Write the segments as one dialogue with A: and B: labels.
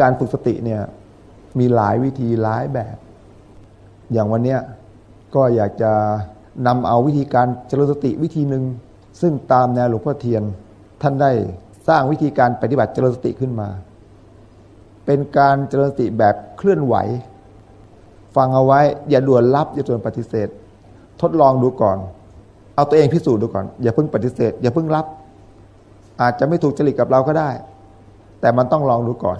A: การฝึกสติเนี่ยมีหลายวิธีหลายแบบ อย่างวันเนี้ยก็อยากจะนำเอาวิธีการเจริญสติวิธีหนึ่งซึ่งตามแนวหลวงพ่อเทียน ท่านได้สร้างวิธีการปฏิบัติเจริญสติขึ้นมา เป็นการเจริญสติแบบเคลื่อนไหว ฟังเอาไว้ อย่าด่วนรับอย่าด่วนปฏิเสธ ทดลองดูก่อน เอาตัวเองพิสูจน์ดูก่อน อย่าเพิ่งปฏิเสธ อย่าเพิ่งรับ อาจจะไม่ถูกจริตกับเราก็ได้ แต่มันต้องลองดูก่อน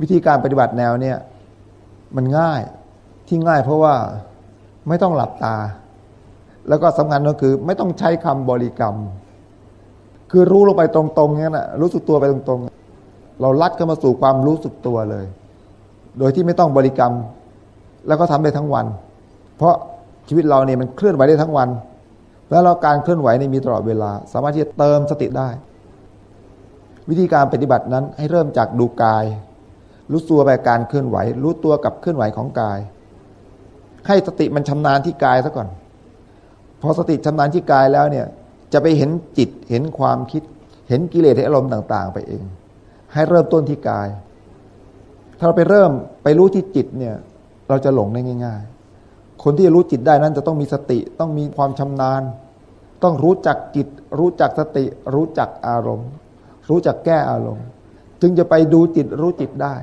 A: วิธีการปฏิบัติแนวเนี่ยมันง่ายที่ง่ายเพราะว่าไม่ต้องหลับตา แล้วก็สำคัญก็คือ ไม่ต้องใช้คำบริกรรม คือรู้ลงไปตรงๆเงี้ยนะรู้สึกตัวไปตรงๆ เราลัดเข้ามาสู่ความรู้สึกตัวเลย โดยที่ไม่ต้องบริกรรม แล้วก็ทำได้ทั้งวัน เพราะชีวิตเราเนี่ยมันเคลื่อนไหวได้ทั้งวัน แล้วเราการเคลื่อนไหวนี่มีตลอดเวลา สามารถที่จะเติมสติได้ วิธีการปฏิบัตินั้นให้เริ่มจากดูกาย รู้ตัวแบบการเคลื่อนไหว รู้ตัวกับเคลื่อนไหวของกาย ให้สติมันชำนาญที่กายซะก่อน พอสติชำนาญที่กายแล้วเนี่ยจะไปเห็นจิตเห็นความคิด เห็นกิเลสอารมณ์ต่าง ๆ ไปเอง ให้เริ่มต้นที่กาย ถ้าเราไปเริ่มไปรู้ที่จิตเนี่ยเราจะหลงได้ง่าย ๆ คนที่จะรู้จิตได้นั้นจะต้องมีสติต้องมีความชำนาญ ต้องรู้จักจิต รู้จักสติ รู้จักอารมณ์ รู้จักแก้อารมณ์ จึงจะไปดูจิตรู้จิตได้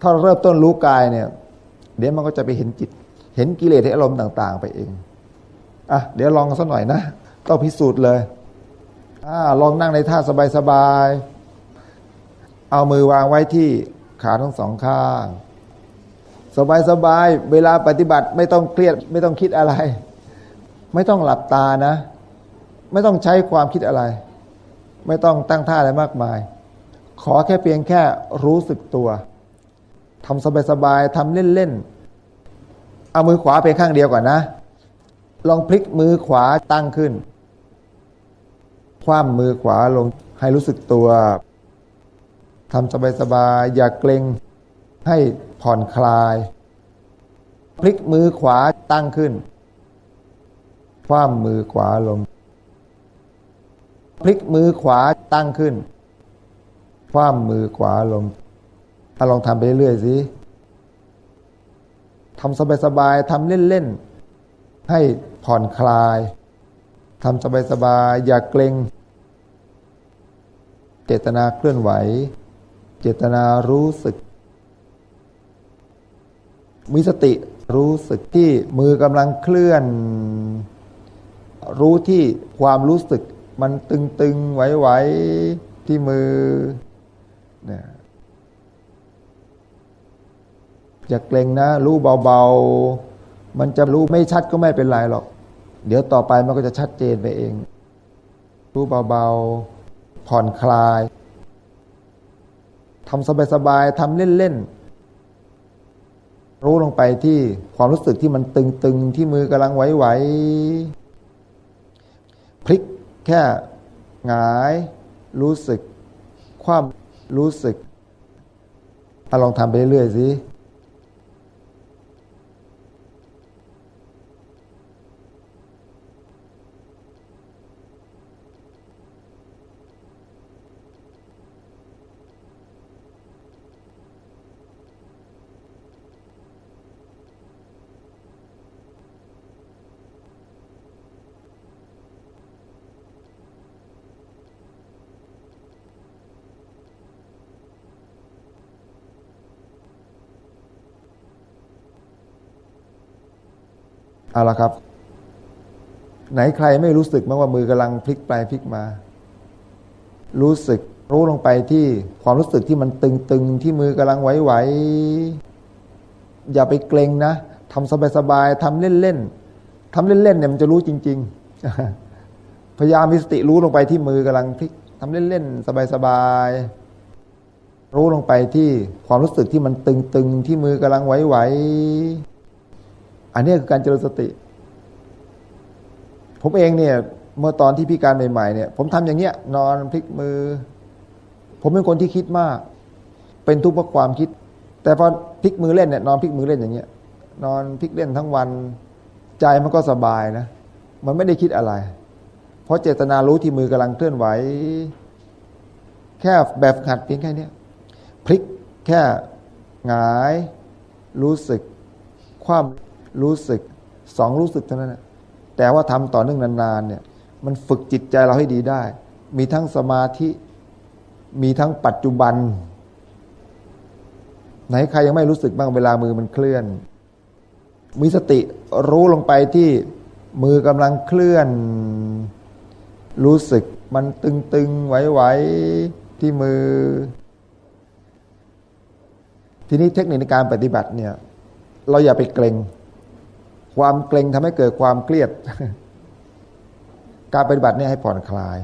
A: ถ้าเริ่มต้นรู้กายเนี่ย เดี๋ยวมันก็จะไปเห็นจิต เห็นกิเลสอารมณ์ต่าง ๆ ไปเองอะเดี๋ยวลองสักหน่อยนะต้องพิสูจน์เลยอ่าลองนั่งในท่าสบายๆเอามือวางไว้ที่ขาทั้งสองข้าง สบายๆเวลาปฏิบัติไม่ต้องเครียดไม่ต้องคิดอะไร ไม่ต้องหลับตานะ ไม่ต้องใช้ความคิดอะไร ไม่ต้องตั้งท่าอะไรมากมาย ขอแค่เพียงแค่รู้สึกตัวทำสบายๆทำเล่นๆ เอามือขวาไปข้างเดียวก่อนนะ ลองพลิกมือขวาตั้งขึ้น คว่ำมือขวาลงให้รู้สึกตัวทำสบายๆอย่าเกรงให้ผ่อนคลาย พลิกมือขวาตั้งขึ้น คว่ำมือขวาลง พลิกมือขวาตั้งขึ้น คว่ำมือขวาลงอาลองทำไปเรื่อยๆสิทำสบายๆทำเล่นๆ ให้ผ่อนคลายทำสบายๆอย่าเกรงเจตนาเคลื่อนไหว เจตนารู้สึก มีสติรู้สึกที่มือกำลังเคลื่อน รู้ที่ความรู้สึก มันตึงๆไหวๆที่มือเนี่ยอย่าเกรงนะ รู้เบาๆ มันจะรู้ไม่ชัดก็ไม่เป็นไรหรอก เดี๋ยวต่อไปมันก็จะชัดเจนไปเอง รู้เบาๆ ผ่อนคลายทำสบายๆทำเล่นๆ รู้ลงไปที่ความรู้สึกที่มันตึงๆ ที่มือกำลังไหวๆพลิก แค่หงาย รู้สึก ความรู้สึกอาลองทำไปเรื่อยๆสิ เอาละครับ ไหนใครไม่รู้สึกมั้างว่ามือกำลังพลิกไปพลิกมา รู้สึกรู้ลงไปที่ความรู้สึกที่มันตึงๆที่มือกำลังไหวๆอย่าไปเกรงนะทำสบายๆทำเล่นๆทำเล่นๆเนี่ยมันจะรู้จริง ๆ พยายามมีสติรู้ลงไปที่มือกำลังพลิกทำเล่นๆสบายๆรู้ลงไปที่ความรู้สึกที่มันตึงๆที่มือกำลังไหวๆ อันนี้คือการเจริญสติ ผมเองเนี่ย เมื่อตอนที่พิการใหม่ๆเนี่ย ผมทำอย่างเงี้ย นอนพลิกมือ ผมเป็นคนที่คิดมาก เป็นทุกข์เพราะความคิด แต่พอพลิกมือเล่นเนี่ยนอนพลิกมือเล่นอย่างเงี้ย นอนพลิกเล่นทั้งวัน ใจมันก็สบายนะมันไม่ได้คิดอะไร เพราะเจตนารู้ที่มือกำลังเคลื่อนไหว แค่แบบหัดเพียงแค่เนี้ยลิกแค่หงาย รู้สึกความ รู้สึกสองรู้สึกเท่านั้นแต่ว่าทำต่อเนื่องนานๆเนี่ยมันฝึกจิตใจเราให้ดีได้ มีทั้งสมาธิ มีทั้งปัจจุบัน ไหนใครยังไม่รู้สึกบ้างเวลามือมันเคลื่อน มีสติรู้ลงไปที่มือกำลังเคลื่อน รู้สึกมันตึงๆไหวๆที่มือ ทีนี้เทคนิคในการปฏิบัติเนี่ย เราอย่าไปเกรง ความเกรงทำให้เกิดความเครียด การปฏิบัติเนี่ยให้ผ่อนคลาย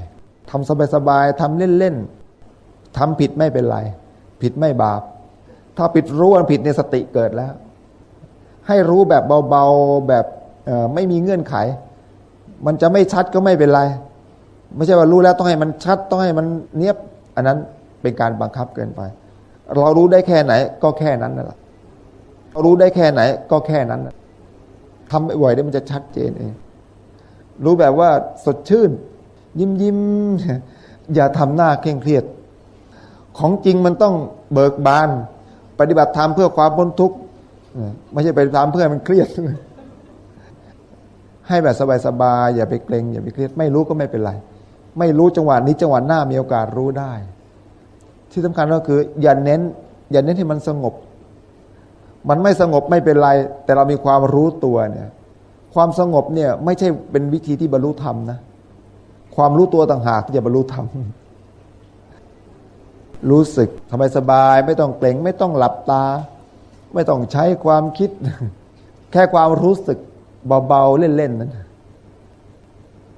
A: ทำสบายๆทำเล่นๆทำผิดไม่เป็นไร ผิดไม่บาป ถ้าผิดรู้ว่าผิดในสติเกิดแล้ว ให้รู้แบบเบาๆแบบไม่มีเงื่อนไข มันจะไม่ชัดก็ไม่เป็นไร ไม่ใช่ว่ารู้แล้วต้องให้มันชัดต้องให้มันเนียบ อันนั้นเป็นการบังคับเกินไป เรารู้ได้แค่ไหน ก็แค่นั้นนั่นแหละเรารู้ได้แค่ไหน ก็แค่นั้นนะ ทำบ่อยๆได้มันจะชัดเจนเอง รู้แบบว่าสดชื่น ยิ้มยิ้มอย่าทำหน้าเคร่งเครียด ของจริงมันต้องเบิกบาน ปฏิบัติธรรมเพื่อความพ้นทุกข์ไม่ใช่ไปทำเพื่อให้มันเครียด ให้แบบสบายๆอย่าไปเกรงอย่าไปเครียด ไม่รู้ก็ไม่เป็นไร ไม่รู้จังหวะนี้จังหวะหน้ามีโอกาสรู้ได้ ที่สำคัญก็คือ อย่าเน้น อย่าเน้นให้มันสงบ มันไม่สงบไม่เป็นไร แต่เรามีความรู้ตัวเนี่ยความสงบเนี่ยไม่ใช่เป็นวิธีที่บรรลุธรรมนะ ความรู้ตัวต่างหากที่จะบรรลุธรรม รู้สึกทำไมสบาย ไม่ต้องเกรงไม่ต้องหลับตา ไม่ต้องใช้ความคิด แค่ความรู้สึกเบาๆ เล่นๆนั้น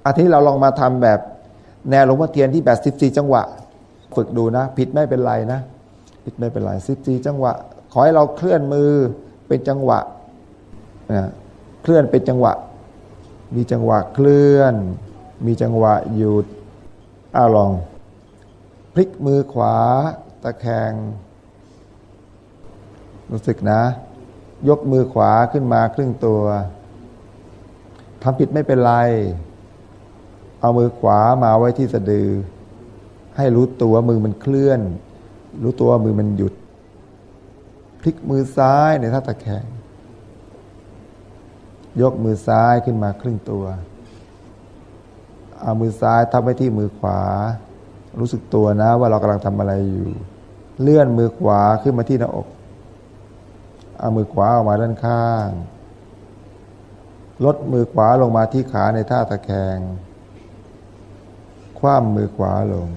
A: อาทิตย์เราลองมาทำแบบ แนวหลวงพ่อเทียนที่แบบสิบสี่จังหวะ ฝึกดูนะ ผิดไม่เป็นไรนะ ผิดไม่เป็นไรสิบสี่จังหวะ ขอให้เราเคลื่อนมือเป็นจังหวะนะเคลื่อนเป็นจังหวะ มีจังหวะเคลื่อน มีจังหวะหยุดอ้าลอง พลิกมือขวา ตะแคง รู้สึกนะ ยกมือขวาขึ้นมาครึ่งตัวทำผิดไม่เป็นไร เอามือขวามาไว้ที่สะดือ ให้รู้ตัวมือมันเคลื่อน รู้ตัวมือมันหยุด พลิกมือซ้ายในท่าตะแคง ยกมือซ้ายขึ้นมาครึ่งตัว เอามือซ้ายทับไว้ที่มือขวา รู้สึกตัวนะว่าเรากำลังทำอะไรอยู่ เลื่อนมือขวาขึ้นมาที่หน้าอก เอามือขวาออกมาด้านข้าง ลดมือขวาลงมาที่ขาในท่าตะแคง คว่ำมือขวาลง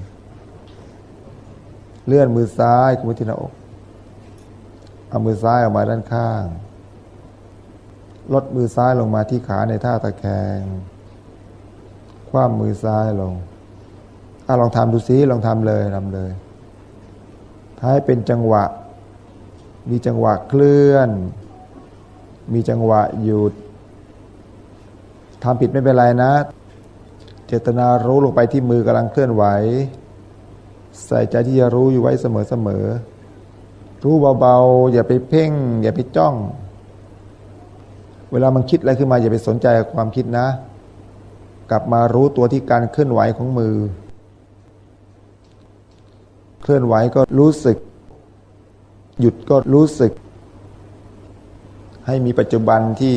A: เลื่อนมือซ้ายขึ้นมาที่หน้าอก เอามือซ้ายออกมาด้านข้าง ลดมือซ้ายลงมาที่ขาในท่าตะแคง คว่ำมือซ้ายลงอะลองทำดูซิลองทำเลยทำเลยถ้าให้เป็นจังหวะ มีจังหวะเคลื่อน มีจังหวะหยุดทำผิดไม่เป็นไรนะ เจตนารู้ลงไปที่มือกำลังเคลื่อนไหว ใส่ใจที่จะรู้อยู่ไว้เสมอๆ รู้เบาๆ อย่าไปเพ่ง อย่าไปจ้อง เวลามันคิดอะไรขึ้นมา อย่าไปสนใจกับความคิดนะ กลับมารู้ตัวที่การเคลื่อนไหวของมือ เคลื่อนไหวก็รู้สึก หยุดก็รู้สึก ให้มีปัจจุบันที่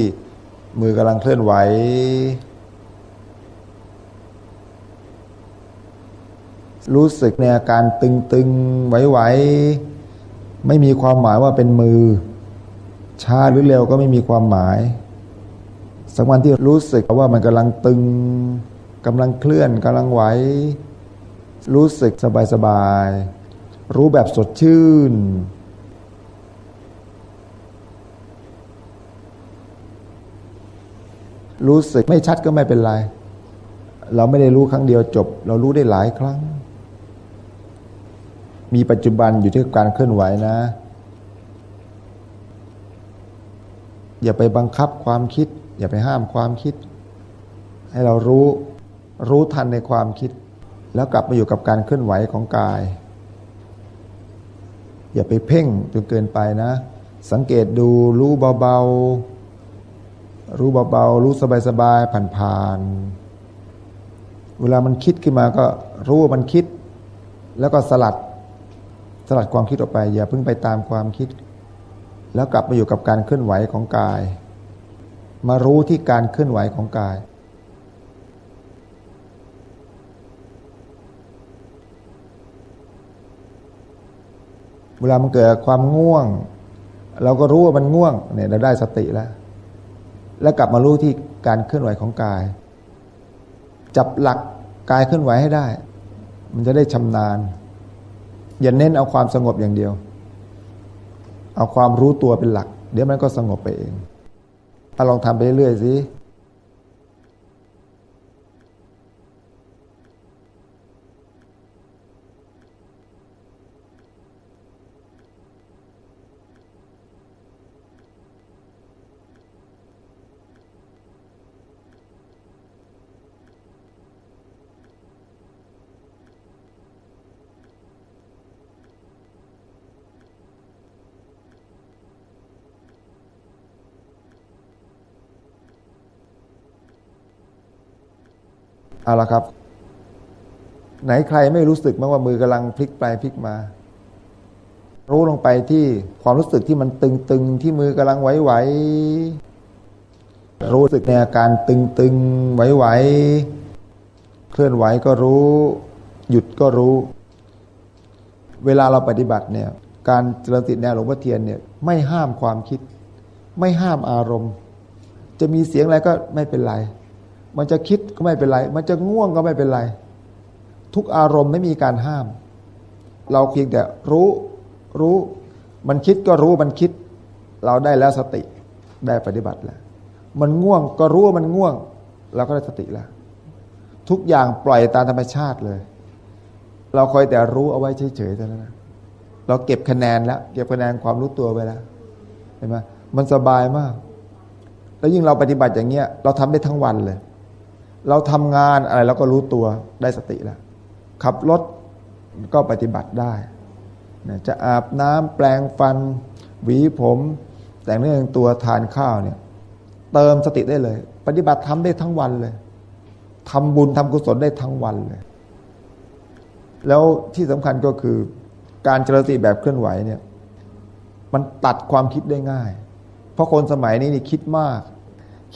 A: มือกำลังเคลื่อนไหวรู้สึกในอาการตึงๆ ไหวๆ ไม่มีความหมายว่าเป็นมือ ช้าหรือเร็วก็ไม่มีความหมาย สักวันที่รู้สึกว่ามันกำลังตึงกำลังเคลื่อนกำลังไหวรู้สึกสบายๆรู้แบบสดชื่น รู้สึกไม่ชัดก็ไม่เป็นไร เราไม่ได้รู้ครั้งเดียวจบ เรารู้ได้หลายครั้ง มีปัจจุบันอยู่ที่การเคลื่อนไหวนะ อย่าไปบังคับความคิด อย่าไปห้ามความคิด ให้เรารู้รู้ทันในความคิด แล้วกลับมาอยู่กับการเคลื่อนไหวของกาย อย่าไปเพ่งจนเกินไปนะ สังเกตดูรู้เบาๆ รู้เบาๆ รู้สบายๆ ผ่านๆ เวลามันคิดขึ้นมาก็รู้ว่ามันคิด แล้วก็สลัด สลัดความคิดออกไป อย่าเพิ่งไปตามความคิด แล้วกลับมาอยู่กับการเคลื่อนไหวของกาย มารู้ที่การเคลื่อนไหวของกายเวลามันเกิดความง่วง เราก็รู้ว่ามันง่วงเนี่ยเราได้สติแล้ว แล้วกลับมารู้ที่การเคลื่อนไหวของกาย จับหลักกายเคลื่อนไหวให้ได้ มันจะได้ชำนาญ อย่าเน้นเอาความสงบอย่างเดียว เอาความรู้ตัวเป็นหลัก เดี๋ยวมันก็สงบไปเองถ้าลองทำไปเรื่อยๆสิ เอาละครับ ไหนใครไม่รู้สึกมั้างว่ามือกำลังพลิกไปพลิกมา รู้ลงไปที่ความรู้สึกที่มันตึงๆ ที่มือกำลังไหวๆรู้สึกในอาการตึงๆไหวๆเคลื่อนไหวก็รู้ หยุดก็รู้ เวลาเราปฏิบัติเนี่ย การเจริญติแนวหลวงพ่อเทียนเนี่ยไม่ห้ามความคิด ไม่ห้ามอารมณ์ จะมีเสียงอะไรก็ไม่เป็นไร มันจะคิดก็ไม่เป็นไร มันจะง่วงก็ไม่เป็นไร ทุกอารมณ์ไม่มีการห้าม เราเพียงแต่รู้รู้ มันคิดก็รู้มันคิด เราได้แล้วสติได้ปฏิบัติแล้ว มันง่วงก็รู้ว่ามันง่วง เราก็ได้สติแล้ว ทุกอย่างปล่อยตามธรรมชาติเลย เราคอยแต่รู้เอาไว้เฉยๆเท่านั้นนะเราเก็บคะแนนแล้ว เก็บคะแนนความรู้ตัวไว้แล้วเห็นไหมมันสบายมาก แล้วยิ่งเราปฏิบัติอย่างเงี้ย เราทำได้ทั้งวันเลย เราทำงานอะไรเราก็รู้ตัวได้สติแล้วขับรถก็ปฏิบัติได้นะจะอาบน้ำแปลงฟัน หวีผม แต่งเนื้องตัวทานข้าวเนี่ยเติมสติได้เลย ปฏิบัติทำได้ทั้งวันเลยทำบุญทำกุศลได้ทั้งวันเลย แล้วที่สำคัญก็คือการเจริญสติแบบเคลื่อนไหวเนี่ยมันตัดความคิดได้ง่าย เพราะคนสมัยนี้นี่คิดมาก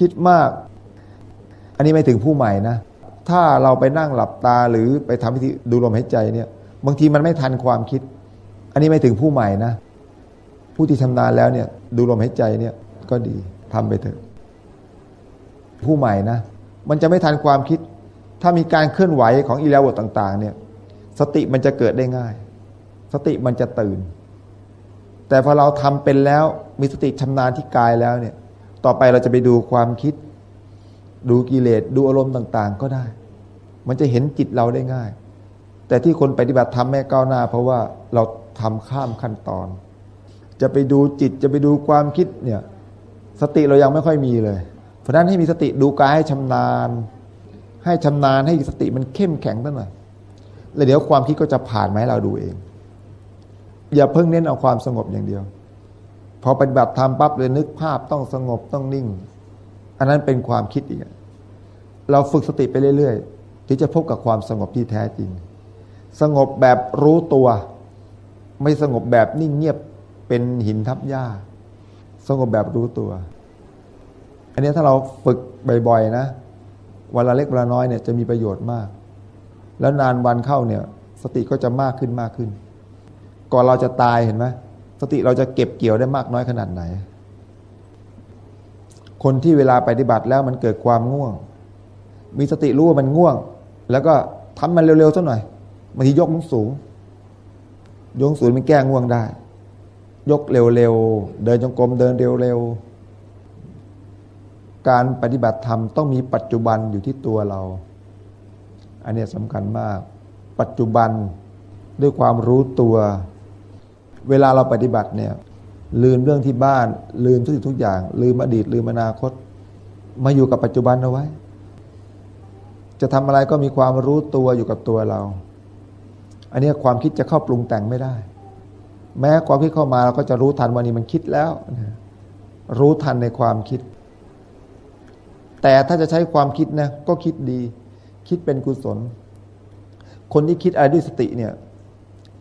A: คิดมาก อันนี้ไม่ถึงผู้ใหม่นะ ถ้าเราไปนั่งหลับตาหรือไปทำพิธีดูลมหายใจเนี่ย บางทีมันไม่ทันความคิด อันนี้ไม่ถึงผู้ใหม่นะ ผู้ที่ชำนาญแล้วเนี่ยดูลมหายใจเนี่ยก็ดีทำไปเถอะ ผู้ใหม่นะ มันจะไม่ทันความคิด ถ้ามีการเคลื่อนไหวของอิเลวตต่าง ๆ เนี่ย สติมันจะเกิดได้ง่าย สติมันจะตื่น แต่พอเราทำเป็นแล้วมีสติชำนาญที่กายแล้วเนี่ย ต่อไปเราจะไปดูความคิด ดูกิเลสดูอารมณ์ต่าง ๆ ก็ได้ มันจะเห็นจิตเราได้ง่าย แต่ที่คนปฏิบัติธรรมแม่ก้าวหน้า เพราะว่าเราทำข้ามขั้นตอน จะไปดูจิตจะไปดูความคิดเนี่ยสติเรายังไม่ค่อยมีเลย เพราะนั้นให้มีสติดูกายให้ชำนาญ ให้ชำนาญให้สติมันเข้มแข็งตั้งหน่อยแล้วเดี๋ยวความคิดก็จะผ่านมาให้เราดูเอง อย่าเพิ่งเน้นเอาความสงบอย่างเดียว พอปฏิบัติธรรมปั๊บเลยนึกภาพต้องสงบต้องนิ่ง อันนั้นเป็นความคิดอีก เราฝึกสติไปเรื่อยๆที่จะพบกับความสงบที่แท้จริง สงบแบบรู้ตัว ไม่สงบแบบนิ่งเงียบเป็นหินทับหญ้า สงบแบบรู้ตัว อันนี้ถ้าเราฝึกบ่อยๆนะวันละเล็กวันละน้อยเนี่ยจะมีประโยชน์มาก แล้วนานวันเข้าเนี่ยสติก็จะมากขึ้นมากขึ้น ก่อนเราจะตายเห็นไหมสติเราจะเก็บเกี่ยวได้มากน้อยขนาดไหน คนที่เวลาปฏิบัติแล้วมันเกิดความง่วง มีสติรู้ว่ามันง่วง แล้วก็ทำมันเร็วๆสักหน่อยบางทียกมันสูง ยกสูงมันแก้ง่วงได้ ยกเร็วๆ เดินจงกรมเดินเร็วๆ การปฏิบัติธรรมต้องมีปัจจุบันอยู่ที่ตัวเรา อันนี้สำคัญมาก ปัจจุบันด้วยความรู้ตัว เวลาเราปฏิบัติเนี่ย ลืมเรื่องที่บ้าน ลืมทุกสิ่งทุกอย่าง ลืมอดีต ลืมอนาคต มาอยู่กับปัจจุบันเอาไว้ จะทำอะไรก็มีความรู้ตัวอยู่กับตัวเรา อันนี้ความคิดจะเข้าปรุงแต่งไม่ได้ แม้ความคิดเข้ามาเราก็จะรู้ทันวันนี้มันคิดแล้วรู้ทันในความคิด แต่ถ้าจะใช้ความคิดนะก็คิดดี คิดเป็นกุศล คนที่คิดอะไรด้วยสติเนี่ย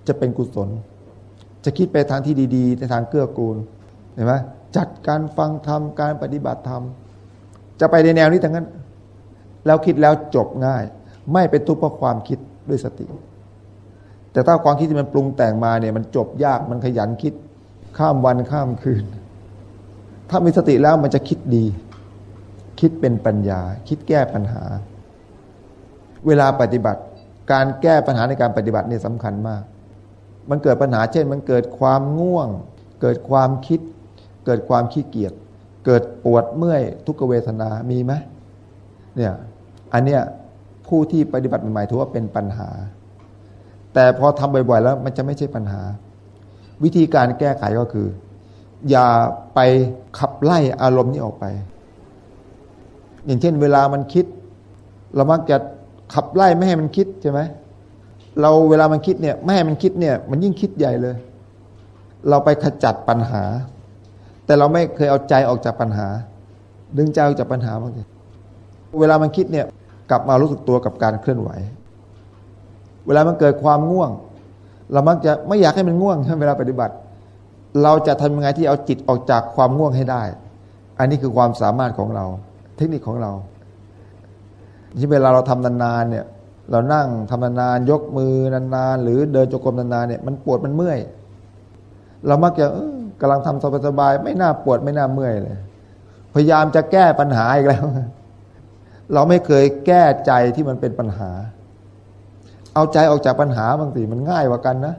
A: จะเป็นกุศล จะคิดไปทางที่ดีๆในทางเกื้อกูลเห็นไหมจัดการฟังธรรมการปฏิบัติธรรม จะไปในแนวนี้ทั้งนั้น แล้วคิดแล้วจบง่าย ไม่เป็นทุกข์เพราะความคิดด้วยสติ แต่ถ้าความคิดที่มันปรุงแต่งมาเนี่ยมันจบยากมันขยันคิด ข้ามวันข้ามคืน ถ้ามีสติแล้วมันจะคิดดี คิดเป็นปัญญา คิดแก้ปัญหา เวลาปฏิบัติ การแก้ปัญหาในการปฏิบัติเนี่ยสำคัญมาก มันเกิดปัญหาเช่น มันเกิดความง่วง เกิดความคิด เกิดความขี้เกียจเกิดปวดเมื่อยทุกขเวทนามีไหมเนี่ยอันเนี้ยผู้ที่ปฏิบัติใหม่ๆถือว่าเป็นปัญหา แต่พอทำบ่อยๆแล้วมันจะไม่ใช่ปัญหา วิธีการแก้ไขก็คือ อย่าไปขับไล่อารมณ์นี้ออกไป อย่างเช่น เวลามันคิด เรามักจะขับไล่ไม่ให้มันคิดใช่ไหม เราเวลามันคิดเนี่ยไม่ให้มันคิดเนี่ย มันยิ่งคิดใหญ่เลย เราไปขจัดปัญหา แต่เราไม่เคยเอาใจออกจากปัญหา ดึงใจออกจากปัญหาบางทีเวลามันคิดเนี่ย กลับมารู้สึกตัวกับการเคลื่อนไหว เวลามันเกิดความง่วง เรามักจะไม่อยากให้มันง่วงเวลาปฏิบัติ เราจะทำยังไงที่เอาจิตออกจากความง่วงให้ได้ อันนี้คือความสามารถของเรา เทคนิคของเราที่เวลาเราทำนานๆเนี่ย เรานั่งทำนานๆยกมือนานๆหรือเดินจงกรมนานๆเนี่ยมันปวดมันเมื่อย เรามักจะเออกำลังทำสบายๆไม่น่าปวดไม่น่าเมื่อยเลย พยายามจะแก้ปัญหาอีกแล้ว เราไม่เคยแก้ใจที่มันเป็นปัญหา เอาใจออกจากปัญหาบางทีมันง่ายกว่ากันนะ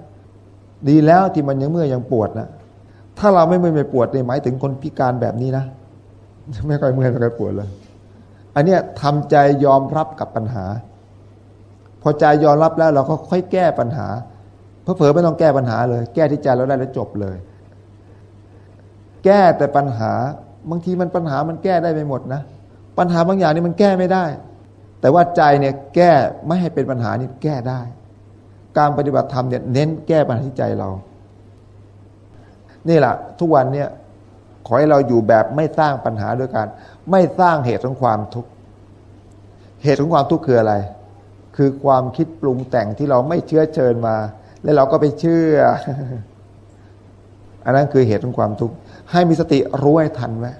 A: ดีแล้วที่มันยังเมื่อยยังปวดนะถ้าเราไม่เมื่อยไม่ปวดเนี่ยหมายถึงคนพิการแบบนี้นะไม่ค่อยเมื่อยไม่ค่อยปวดเลย อันเนี้ยทำใจยอมรับกับปัญหา พอใจยอมรับแล้วเราก็ค่อยแก้ปัญหาเพอเผลอไม่ต้องแก้ปัญหาเลย แก้ที่ใจเราได้แล้วจบเลย แก้แต่ปัญหาบางทีมันปัญหามันแก้ได้ไม่หมดนะ ปัญหาบางอย่างนี่มันแก้ไม่ได้ แต่ว่าใจเนี่ยแก้ไม่ให้เป็นปัญหานี่แก้ได้ การปฏิบัติธรรมเนี่ยเน้นแก้ปัญหาที่ใจเรา นี่แหละทุกวันเนี่ยขอให้เราอยู่แบบไม่สร้างปัญหาด้วยกันไม่สร้างเหตุของความทุกข์เหตุของความทุกข์คืออะไร คือความคิดปรุงแต่งที่เราไม่เชื้อเชิญมา แล้วเราก็ไปเชื่อ อันนั้นคือเหตุของความทุกข์ให้มีสติรู้ให้ทันไว้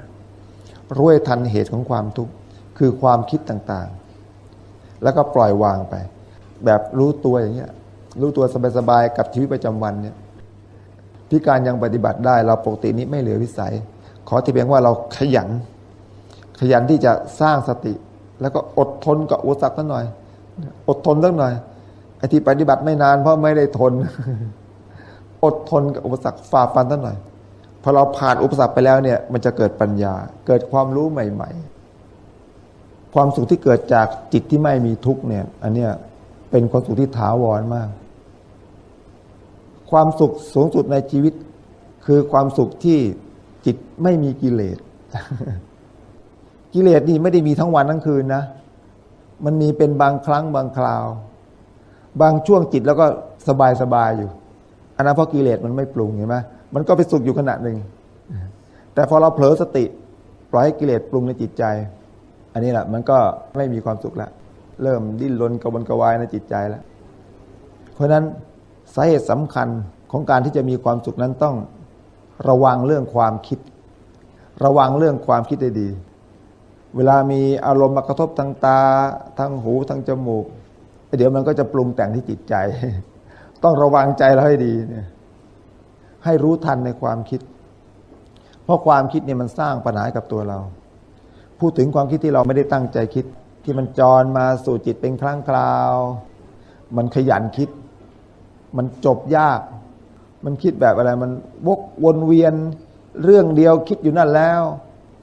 A: รู้ให้ทันเหตุของความทุกข์คือความคิดต่างๆ แล้วก็ปล่อยวางไป แบบรู้ตัวอย่างเงี้ย รู้ตัวสบายๆกับชีวิตประจำวันเนี่ยที่การยังปฏิบัติได้ เราปกตินี้ไม่เหลือวิสัย ขอที่เพียงว่าเราขยัน ขยันที่จะสร้างสติ แล้วก็อดทนกับอุปสรรคสักหน่อย อดทนสักหน่อยไอ้ที่ปฏิบัติไม่นานเพราะไม่ได้ทน อดทนกับอุปสรรคฝ่าฟันสักหน่อยพอเราผ่านอุปสรรคไปแล้วเนี่ย มันจะเกิดปัญญา เกิดความรู้ใหม่ ๆ ความสุขที่เกิดจากจิตที่ไม่มีทุกข์เนี่ย อันเนี้ยเป็นความสุขที่ถาวรมาก ความสุขสูงสุดในชีวิต คือความสุขที่จิตไม่มีกิเลส กิเลสนี่ไม่ได้มีทั้งวันทั้งคืนนะ มันมีเป็นบางครั้งบางคราว บางช่วงจิตแล้วก็สบายสบายอยู่อันนั้นเพราะกิเลสมันไม่ปรุงเห็นไหมมันก็ไปสุขอยู่ขณะหนึ่ง แต่พอเราเผลอสติ ปล่อยให้กิเลสปรุงในจิตใจ อันนี้แหละมันก็ไม่มีความสุขแล้วเริ่มดิ้นรนกระวนกระวายในจิตใจแล้ว เพราะฉะนั้นสาเหตุสำคัญของการที่จะมีความสุขนั้นต้องระวังเรื่องความคิด ระวังเรื่องความคิดได้ดี เวลามีอารมณ์มากระทบทางตาทางหูทางจมูกเดี๋ยวมันก็จะปรุงแต่งที่จิตใจ ต้องระวังใจเราให้ดีเนี่ยให้รู้ทันในความคิด เพราะความคิดเนี่ยมันสร้างปัญหากับตัวเรา พูดถึงความคิดที่เราไม่ได้ตั้งใจคิด ที่มันจรมาสู่จิตเป็นครั้งคราว มันขยันคิด มันจบยาก มันคิดแบบอะไรมันวกวนเวียนเรื่องเดียวคิดอยู่นั่นแล้ว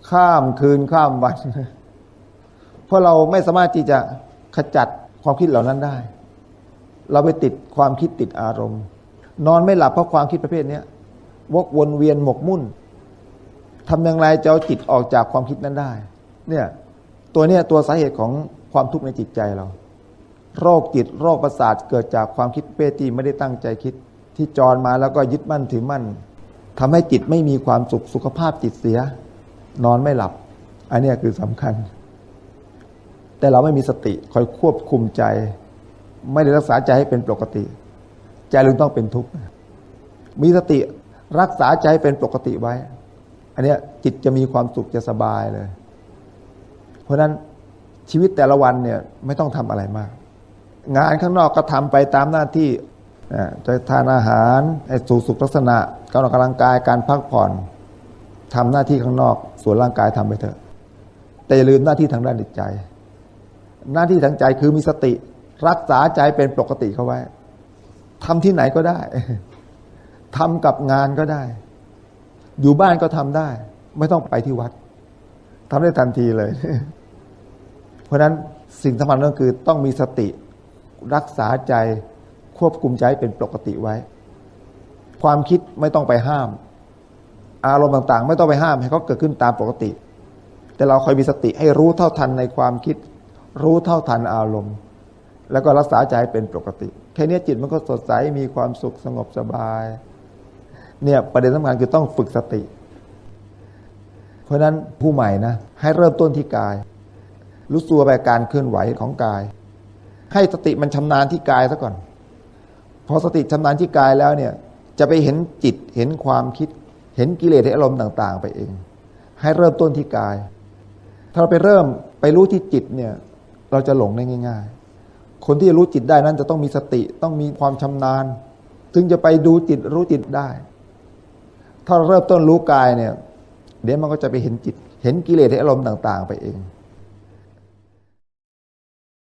A: ข้ามคืนข้ามวัน เพราะเราไม่สามารถที่จะขจัดความคิดเหล่านั้นได้ เราไปติดความคิดติดอารมณ์ นอนไม่หลับเพราะความคิดประเภทนี้วกวนเวียนหมกมุ่นทำอย่างไรจะเอาจิตออกจากความคิดนั้นได้ เนี่ยตัวเนี้ยตัวสาเหตุของความทุกข์ในจิตใจเรา โรคจิตโรคประสาทเกิดจากความคิดเป้ที่ไม่ได้ตั้งใจคิด ที่จรมาแล้วก็ยึดมั่นถือมั่นทำให้จิตไม่มีความสุขสุขภาพจิตเสีย นอนไม่หลับ อันนี้คือสำคัญ แต่เราไม่มีสติคอยควบคุมใจ ไม่ได้รักษาใจให้เป็นปกติ ใจลึงต้องเป็นทุกข์มีสติรักษาใจเป็นปกติไว้ อันนี้จิตจะมีความสุขจะสบายเลย เพราะนั้นชีวิตแต่ละวันเนี่ยไม่ต้องทำอะไรมาก งานข้างนอกก็ทำไปตามหน้าที่อ่าจะทานอาหารสู่สุขลักษณะการออกกำลังกายการพักผ่อน ทำหน้าที่ข้างนอก ส่วนร่างกายทำไปเถอะ แต่อย่าลืมหน้าที่ทางด้านจิตใจ หน้าที่ทางใจคือมีสติ รักษาใจเป็นปกติเข้าไว้ทำที่ไหนก็ได้ทำกับงานก็ได้ อยู่บ้านก็ทำได้ ไม่ต้องไปที่วัดทำได้ทันทีเลย เพราะฉะนั้นสิ่งสำคัญก็คือต้องมีสติรักษาใจควบคุมใจเป็นปกติไว้ ความคิดไม่ต้องไปห้าม อารมณ์ต่างๆ ไม่ต้องไปห้ามให้เขาเกิดขึ้นตามปกติ แต่เราคอยมีสติให้รู้เท่าทันในความคิด รู้เท่าทันอารมณ์ แล้วก็รักษาใจเป็นปกติแค่นี้จิตมันก็สดใสมีความสุขสงบสบาย เนี่ยประเด็นสำคัญคือต้องฝึกสติ เพราะฉะนั้นผู้ใหม่นะให้เริ่มต้นที่กาย รู้ตัวไปการเคลื่อนไหวของกาย ให้สติมันชำนาญที่กายซะก่อน พอสติชำนาญที่กายแล้วเนี่ยจะไปเห็นจิตเห็นความคิด เห็นกิเลสในอารมณ์ต่าง ๆ ไปเอง ให้เริ่มต้นที่กาย ถ้าเราไปเริ่มไปรู้ที่จิตเนี่ย เราจะหลงได้ง่าย ๆ คนที่จะรู้จิตได้นั้นจะต้องมีสติต้องมีความชำนาญถึงจะไปดูจิตรู้จิตได้ ถ้าเราเริ่มต้นรู้กายเนี่ย เดี๋ยวมันก็จะไปเห็นจิต เห็นกิเลสในอารมณ์ต่าง ๆ ไปเอง